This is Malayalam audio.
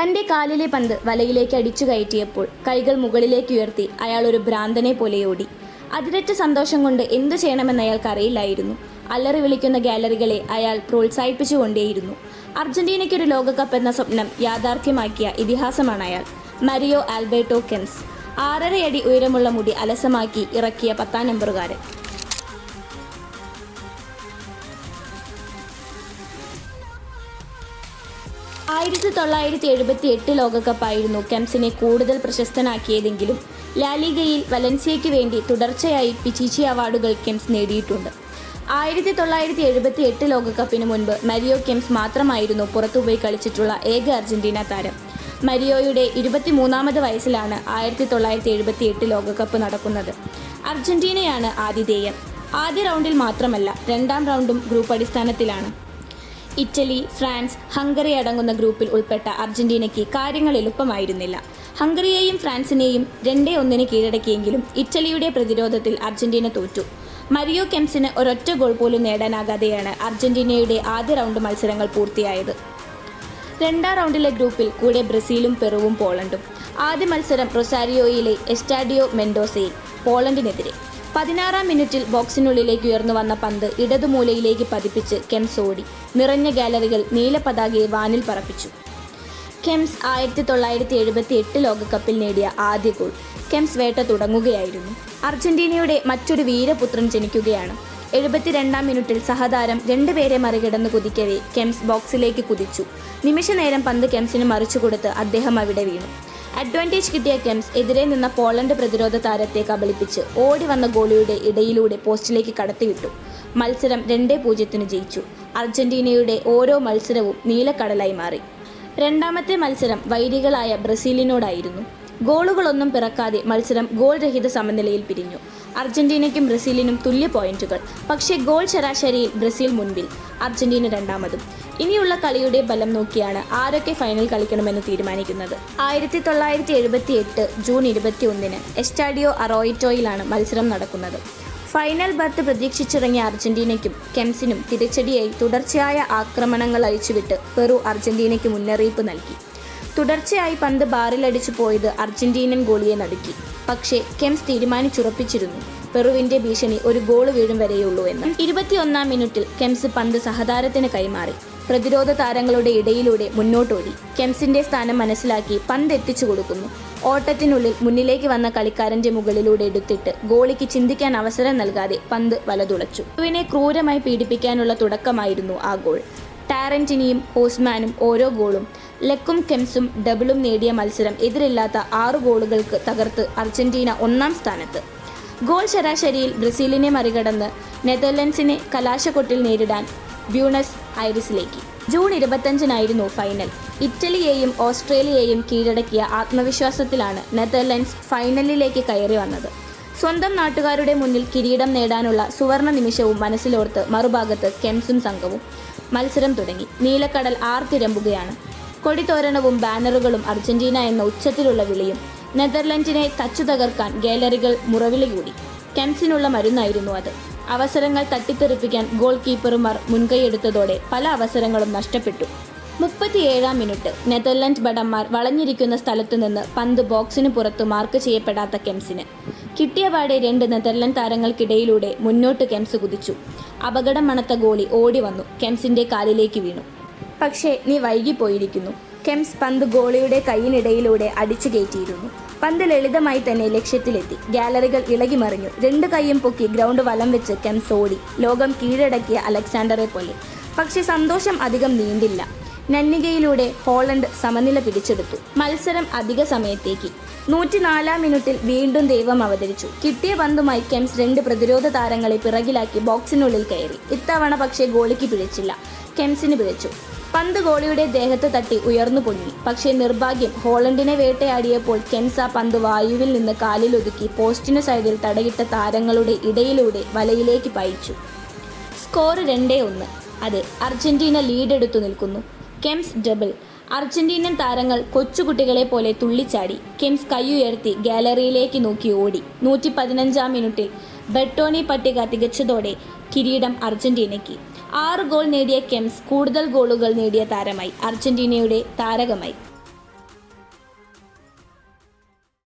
തന്റെ കാലിലെ പന്ത് വലയിലേക്ക് അടിച്ചു കയറ്റിയപ്പോൾ കൈകൾ മുകളിലേക്ക് ഉയർത്തി അയാൾ ഒരു ഭ്രാന്തനെ പോലെ ഓടി. അതിരറ്റ സന്തോഷം കൊണ്ട് എന്തു ചെയ്യണമെന്ന് അയാൾക്ക് അറിയില്ലായിരുന്നു. അലറി വിളിക്കുന്ന ഗാലറികളെ അയാൾ പ്രോത്സാഹിപ്പിച്ചുകൊണ്ടേയിരുന്നു. അർജന്റീനയ്ക്കൊരു ലോകകപ്പ് എന്ന സ്വപ്നം യാഥാർത്ഥ്യമാക്കിയ ഇതിഹാസമാണ് അയാൾ. Mario Alberto Kempes. ആറരയടി ഉയരമുള്ള മുടി അലസമാക്കി ഇറക്കിയ പത്താം നമ്പറുകാരൻ. ആയിരത്തി തൊള്ളായിരത്തി എഴുപത്തി എട്ട് ലോകകപ്പായിരുന്നു കെംസിനെ കൂടുതൽ പ്രശസ്തനാക്കിയതെങ്കിലും ലാലിഗയിൽ വലൻസിയയ്ക്ക് വേണ്ടി തുടർച്ചയായി പിച്ചിച്ചി അവാർഡുകൾ കെംസ് നേടിയിട്ടുണ്ട്. ആയിരത്തി തൊള്ളായിരത്തി എഴുപത്തി എട്ട് ലോകകപ്പിന് മുൻപ് മരിയോ കെംസ് മാത്രമായിരുന്നു പുറത്തുപോയി കളിച്ചിട്ടുള്ള ഏക അർജന്റീന താരം. മരിയോയുടെ ഇരുപത്തിമൂന്നാമത് വയസ്സിലാണ് ആയിരത്തി തൊള്ളായിരത്തി എഴുപത്തി എട്ട് ലോകകപ്പ് നടക്കുന്നത്. അർജന്റീനയാണ് ആതിഥേയം. ആദ്യ റൗണ്ടിൽ മാത്രമല്ല രണ്ടാം റൗണ്ടും ഗ്രൂപ്പ് അടിസ്ഥാനത്തിലാണ്. ഇറ്റലി ഫ്രാൻസ് ഹംഗറി അടങ്ങുന്ന ഗ്രൂപ്പിൽ ഉൾപ്പെട്ട അർജന്റീനയ്ക്ക് കാര്യങ്ങൾ എളുപ്പമായിരുന്നില്ല. ഹംഗറിയെയും ഫ്രാൻസിനെയും രണ്ടേ ഒന്നിന് കീഴടക്കിയെങ്കിലും ഇറ്റലിയുടെ പ്രതിരോധത്തിൽ അർജന്റീന തോറ്റു. മരിയോ കെംസിന് ഒരൊറ്റ ഗോൾ പോലും നേടാനാകാതെയാണ് അർജന്റീനയുടെ ആദ്യ റൗണ്ട് മത്സരങ്ങൾ പൂർത്തിയായത്. രണ്ടാം റൗണ്ടിലെ ഗ്രൂപ്പിൽ കൂടെ ബ്രസീലും പെറുവും പോളണ്ടും. ആദ്യ മത്സരം റൊസാരിയോയിലെ എസ്റ്റാഡിയോ മെൻഡോസയിൽ പോളണ്ടിനെതിരെ. പതിനാറാം മിനിറ്റിൽ ബോക്സിനുള്ളിലേക്ക് ഉയർന്നു വന്ന പന്ത് ഇടതുമൂലയിലേക്ക് പതിപ്പിച്ച് കെംസ് ഓടി. നിറഞ്ഞ ഗാലറികൾ നീല പതാകയെ വാനിൽ പറപ്പിച്ചു. കെംസ് ആയിരത്തി തൊള്ളായിരത്തി എഴുപത്തി എട്ട് ലോകകപ്പിൽ നേടിയ ആദ്യ ഗോൾ. കെംസ് വേട്ട തുടങ്ങുകയായിരുന്നു. അർജന്റീനയുടെ മറ്റൊരു വീരപുത്രൻ ജനിക്കുകയാണ്. എഴുപത്തിരണ്ടാം മിനിറ്റിൽ സഹതാരം രണ്ടുപേരെ മറികടന്ന് കുതിക്കവേ കെംസ് ബോക്സിലേക്ക് കുതിച്ചു. നിമിഷനേരം പന്ത് കെംസിന് മറിച്ചു കൊടുത്ത് അദ്ദേഹം അവിടെ വീണു. അഡ്വാന്റേജ് കിട്ടിയ കെംസ് എതിരെ നിന്ന പോളണ്ട് പ്രതിരോധ താരത്തെ കബളിപ്പിച്ച് ഓടി വന്ന ഗോളിയുടെ ഇടയിലൂടെ പോസ്റ്റിലേക്ക് കടത്തിവിട്ടു. മത്സരം രണ്ടേ പൂജ്യത്തിന് ജയിച്ചു. അർജന്റീനയുടെ ഓരോ മത്സരവും നീലക്കടലായി മാറി. രണ്ടാമത്തെ മത്സരം വൈരികളായ ബ്രസീലിനോടായിരുന്നു. ഗോളുകളൊന്നും പിറക്കാതെ മത്സരം ഗോൾ രഹിത സമനിലയിൽ പിരിഞ്ഞു. അർജന്റീനയ്ക്കും ബ്രസീലിനും തുല്യ പോയിന്റുകൾ. പക്ഷേ ഗോൾ ശരാശരിയിൽ ബ്രസീൽ മുൻപിൽ. അർജന്റീന രണ്ടാമതും. ഇനിയുള്ള കളിയുടെ ബലം നോക്കിയാണ് ആരൊക്കെ ഫൈനൽ കളിക്കണമെന്ന് തീരുമാനിക്കുന്നത്. ആയിരത്തി തൊള്ളായിരത്തി എഴുപത്തി എട്ട് ജൂൺ ഇരുപത്തി ഒന്നിന് എസ്റ്റാഡിയോ അറോയിറ്റോയിലാണ് മത്സരം നടക്കുന്നത്. ഫൈനൽ ബർത്ത് പ്രതീക്ഷിച്ചിറങ്ങിയ അർജന്റീനയ്ക്കും കെംസിനും തിരിച്ചടിയായി തുടർച്ചയായ ആക്രമണങ്ങൾ അഴിച്ചുവിട്ട് പെറു അർജന്റീനയ്ക്ക് മുന്നറിയിപ്പ് നൽകി. തുടർച്ചയായി പന്ത് ബാറിലടിച്ചു പോയത് അർജന്റീനൻ ഗോളിയെ നടുക്കി. പക്ഷേ കെംസ് തീരുമാനിച്ചുറപ്പിച്ചിരുന്നു. പെറുവിന്റെ ഭീഷണി ഒരു ഗോൾ വീഴും വരെയുള്ളൂ എന്ന്. ഇരുപത്തിയൊന്നാം മിനിറ്റിൽ കെംസ് പന്ത് സഹതാരത്തിന് കൈമാറി. പ്രതിരോധ താരങ്ങളുടെ ഇടയിലൂടെ മുന്നോട്ടോടി. കെംസിന്റെ സ്ഥാനം മനസ്സിലാക്കി പന്ത് എത്തിച്ചു കൊടുക്കുന്നു. ഓട്ടത്തിനുള്ളിൽ മുന്നിലേക്ക് വന്ന കളിക്കാരന്റെ മുകളിലൂടെ എടുത്തിട്ട് ഗോളിക്ക് ചിന്തിക്കാൻ അവസരം നൽകാതെ പന്ത് വലതുളച്ചു. പെറുവിനെ ക്രൂരമായി പീഡിപ്പിക്കാനുള്ള തുടക്കമായിരുന്നു ആ ഗോൾ. ടാരന്റിനിയും ഹോസ്മാനും ഓരോ ഗോളും ലെക്കും കെംസും ഡബിളും നേടിയ മത്സരം എതിരില്ലാത്ത ആറ് ഗോളുകൾക്ക് തകർത്ത് അർജന്റീന ഒന്നാം സ്ഥാനത്ത്. ഗോൾ ശരാശരിയിൽ ബ്രസീലിനെ മറികടന്ന് നെതർലൻഡ്സിനെ കലാശക്കൊട്ടിൽ നേരിടാൻ ബ്യൂണസ് ഐറിസിലേക്ക്. ജൂൺ ഇരുപത്തഞ്ചിനായിരുന്നു ഫൈനൽ. ഇറ്റലിയെയും ഓസ്ട്രേലിയയെയും കീഴടക്കിയ ആത്മവിശ്വാസത്തിലാണ് നെതർലൻഡ്സ് ഫൈനലിലേക്ക് കയറി വന്നത്. സ്വന്തം നാട്ടുകാരുടെ മുന്നിൽ കിരീടം നേടാനുള്ള സുവർണ നിമിഷവും മനസ്സിലോർത്ത് മറുഭാഗത്ത് കെംസും സംഘവും മത്സരം തുടങ്ങി. നീലക്കടൽ ആർത്തിരമ്പുകയാണ്. കൊടിതോരണവും ബാനറുകളും അർജന്റീന എന്ന ഉച്ചത്തിലുള്ള വിളിയും നെതർലൻഡിനെ തച്ചു തകർക്കാൻ ഗാലറികൾ മുറവിളി കൂടി. കെംസിനുള്ള മരുന്നായിരുന്നു അത്. അവസരങ്ങൾ തട്ടിത്തെറിപ്പിക്കാൻ ഗോൾ കീപ്പർമാർ മുൻകൈയെടുത്തതോടെ പല അവസരങ്ങളും നഷ്ടപ്പെട്ടു. മുപ്പത്തിയേഴാം മിനിറ്റ് നെതർലൻഡ് ഭടന്മാർ വളഞ്ഞിരിക്കുന്ന സ്ഥലത്തു നിന്ന് പന്ത് ബോക്സിന് പുറത്ത് മാർക്ക് ചെയ്യപ്പെടാത്ത കെംസിന്. കിട്ടിയപാടെ രണ്ട് നെതർലൻഡ് താരങ്ങൾക്കിടയിലൂടെ മുന്നോട്ട് കെംസ് കുതിച്ചു. അപകടം മണത്ത ഗോളി ഓടി വന്നു. കെംസിന്റെ കാലിലേക്ക് വീണു. പക്ഷേ നീ വൈകിപ്പോയിരിക്കുന്നു. കെംസ് പന്ത് ഗോളിയുടെ കൈയിനിടയിലൂടെ അടിച്ചു കയറ്റിയിരുന്നു. പന്ത് ലളിതമായി തന്നെ ലക്ഷ്യത്തിലെത്തി. ഗാലറികൾ ഇളകിമറിഞ്ഞു. രണ്ട് കൈയും പൊക്കി ഗ്രൗണ്ട് വലം വെച്ച് കെംസ് ഓടി. ലോകം കീഴടക്കിയ അലക്സാണ്ടറെ പോലെ. പക്ഷെ സന്തോഷം അധികം നീണ്ടില്ല. നന്നികയിലൂടെ ഹോളണ്ട് സമനില പിടിച്ചെടുത്തു. മത്സരം അധിക സമയത്തേക്ക്. നൂറ്റിനാലാം മിനിറ്റിൽ വീണ്ടും ദൈവം അവതരിച്ചു. കിട്ടിയ പന്തുമായി കെംസ് രണ്ട് പ്രതിരോധ താരങ്ങളെ പിറകിലാക്കി ബോക്സിനുള്ളിൽ കയറി. ഇത്തവണ പക്ഷേ ഗോളിക്ക് പിഴച്ചില്ല. കെംസിന് പിഴച്ചു. പന്ത് ഗോളിയുടെ ദേഹത്ത് തട്ടി ഉയർന്നു പൊങ്ങി. പക്ഷേ നിർഭാഗ്യം ഹോളണ്ടിനെ വേട്ടയാടിയപ്പോൾ കെൻസ പന്ത് വായുവിൽ നിന്ന് കാലിലൊതുക്കി പോസ്റ്റിനു സൈഡിൽ തടയിട്ട താരങ്ങളുടെ ഇടയിലൂടെ വലയിലേക്ക് പായിച്ചു. സ്കോർ രണ്ടേ ഒന്ന്. അതെ അർജന്റീന ലീഡെടുത്തു നിൽക്കുന്നു. Kempes double. അർജന്റീനൻ താരങ്ങൾ കൊച്ചുകുട്ടികളെ പോലെ തുള്ളിച്ചാടി. കെംസ് കൈയുയർത്തി ഗാലറിയിലേക്ക് നോക്കി ഓടി. നൂറ്റി പതിനഞ്ചാം മിനിറ്റിൽ ബെട്ടോണി പട്ടിക തികച്ചതോടെ കിരീടം അർജന്റീനയ്ക്ക്. ആറ് ഗോൾ നേടിയ കെംസ് കൂടുതൽ ഗോളുകൾ നേടിയ താരമായി. അർജന്റീനയുടെ താരകമായി.